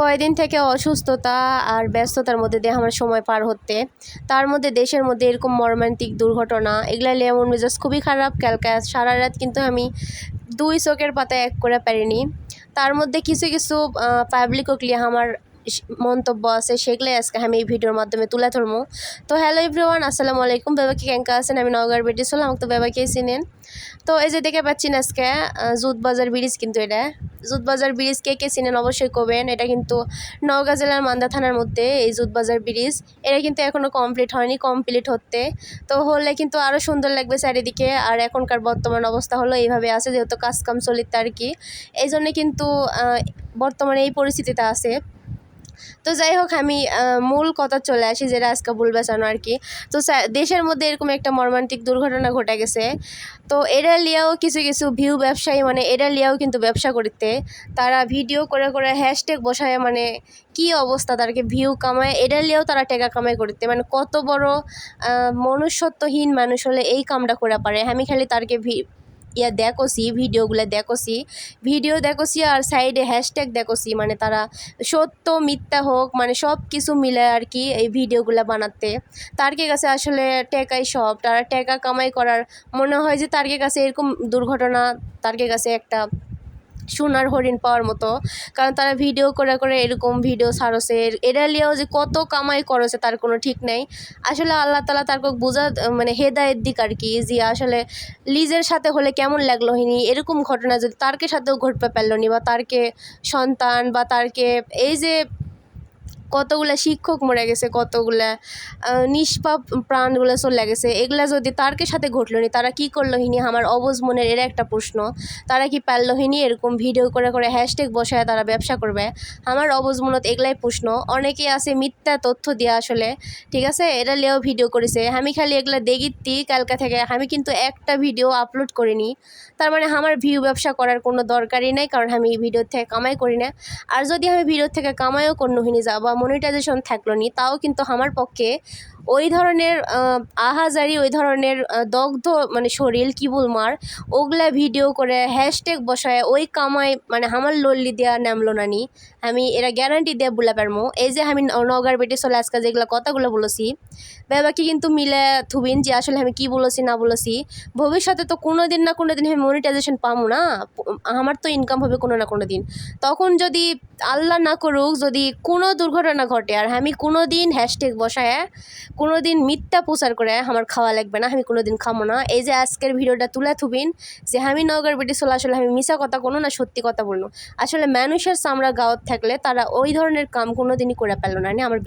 কয়েকদিন থেকে অসুস্থতা আর ব্যস্ততার মধ্যে দিয়ে আমার সময় পার হতে, তার মধ্যে দেশের মধ্যে এরকম মর্মান্তিক দুর্ঘটনা, এগুলা নিয়ে আমার মেজাজ খুবই খারাপ। ক্যালকা সারা রাত কিন্তু আমি দুই চোখের পাতা এক করে পারিনি। তার মধ্যে কিছু কিছু পাবলিকও ক্লিয়ার আমার মন্তব্য আছে সেগুলোই আজকে আমি এই ভিডিওর মাধ্যমে তুলে ধরবো। তো হ্যালো এভরিওয়ান, আসসালামু আলাইকুম। বেবাকি কেঙ্কা আছেন? আমি নওগাঁর বেটি ছিলাম আমাকে তো বেবাকেই চিনেন। তো এই যে দেখে পাচ্ছেন আজকে জুত বাজার ব্রিজ কিন্তু এটা। জুত বাজার ব্রিজ কে কে চিনেন অবশ্যই কবেন এটা কিন্তু নওগাঁ জেলার মান্দা থানার মধ্যে এই জুত বাজার ব্রিজ। এটা কিন্তু এখনও কমপ্লিট হয়নি, কমপ্লিট হতে। তো হলে কিন্তু আরও সুন্দর লাগবে চারিদিকে। আর এখনকার বর্তমান অবস্থা হলো এইভাবে আছে, যেহেতু কাজ কাম চলিত আর কি। এই জন্য কিন্তু বর্তমানে এই পরিস্থিতিতে আছে। তো যাই হোক, আমি মূল কথা চলে আসি যেটা আজকে ভুল বেচানো আর কি। তো দেশের মধ্যে এরকম একটা মর্মান্তিক দুর্ঘটনা ঘটে গেছে। তো এরা লিয়াও কিছু কিছু ভিউ ব্যবসায়ী মানে এরা লিয়াও কিন্তু ব্যবসা করতে, তারা ভিডিও করে করে হ্যাশট্যাগ বসায় মানে কি অবস্থা তাদেরকে ভিউ কামায়। এটা তারা টাকা কামাই করতে মানে কত বড় মনুষ্যত্বহীন মানুষ হলে এই কামটা করে পারে। আমি খালি তারকে ইয়া দেখোছি ভিডিওগুলো দেখোছি ভিডিও দেখোছি আর সাইডে হ্যাশট্যাগ দেখোছি মানে তারা সত্য, মিথ্যা হোক মানে সব কিছু মিলে আর কি এই ভিডিওগুলো বানাতে। তারকে কাছে আসলে টেকাই সব। তারা টেকা কামাই করার মনে হয় যে তারকে কাছে এরকম দুর্ঘটনা, তারকে কাছে একটা সোনার হরিণ পাওয়ার মতো। কারণ তারা ভিডিও করে করে এরকম ভিডিও সারসে এরা লিয়াও যে কত কামাই করেছে তার কোনো ঠিক নেই। আসলে আল্লাহ তালা তার বোঝা মানে হেদায়ের দিক আর কি, যে আসলে লিজের সাথে হলে কেমন লাগল হিনি, এরকম ঘটনা যদি তারকে সাথেও ঘটতে পারল নি বা তারকে সন্তান বা তারকে এই যে কতগুলা শিক্ষক মরে গেছে, কতগুলা নিষ্পাপ প্রাণগুলো চলে গেছে, এগুলা যদি তারকে সাথে ঘটলো নি, তারা কি করল হিনি? আমার অবুঝ মনের এর একটা প্রশ্ন। তারা কি পারল হিনি? এরকম ভিডিও করে করে হ্যাশট্যাগ বসায় তারা ব্যবসা করবে। আমার অবুঝ মনত এগুলাই প্রশ্ন। অনেকেই আছে মিথ্যা তথ্য দিয়া আসলে, ঠিক আছে? এরা লেও ভিডিও করেছে। আমি খালি এগুলা দেখিতি কালকা থেকে। আমি কিন্তু একটা ভিডিও আপলোড করিনি। তার মানে আমার ভিউ ব্যবসা করার কোনো দরকারই নাই, কারণ আমি ভিডিও থেকে কামাই করি না। আর যদি আমি ভিডিও থেকে কামাইও করনো হিনি যা বা মনিটাইজেশন থাকল নি, তাও কিন্তু আমার পক্ষে ওই ধরনের আহাজারি, ওই ধরনের দগ্ধ মানে শরীর, কি বলমার ওগুলা ভিডিও করে হ্যাশট্যাগ বসায়, ওই কামাই মানে আমার লল্লি দেওয়া নামলো না নি। আমি এরা গ্যারান্টি দিয়ে বলে পারমো। এই যে আমি নগার বেটে চলে আজকে যেগুলো কথাগুলো বলেছি বাবাকে কিন্তু মিলে থুবিন যে আসলে আমি কি বলেছি, না বলেছি, ভবিষ্যতে তো কোনো দিন না কোনো দিন আমি মনিটাইজেশন পাবো না, আমার তো ইনকাম হবে কোনো না কোনো দিন তখন যদি আল্লাহ না করুক, যদি কোনো দুর্ঘটনা ঘটে আর আমি কোনো দিন হ্যাশট্যাগ বসায় কোনো দিন মিথ্যা প্রচার করে আমার খাওয়া লাগবে না, আমি কোনো দিন খাব না। এই যে আজকের ভিডিওটা তুলে থুবিন যে আমি নগর বেটি চলে আসলে আমি মিশা কথা কোনো না, সত্যি কথা বলব। আসলে মানুষের চামড়া গাঁত থাকলে তারা ওই ধরনের কাম কোনো দিনই করে পেল না নি আমার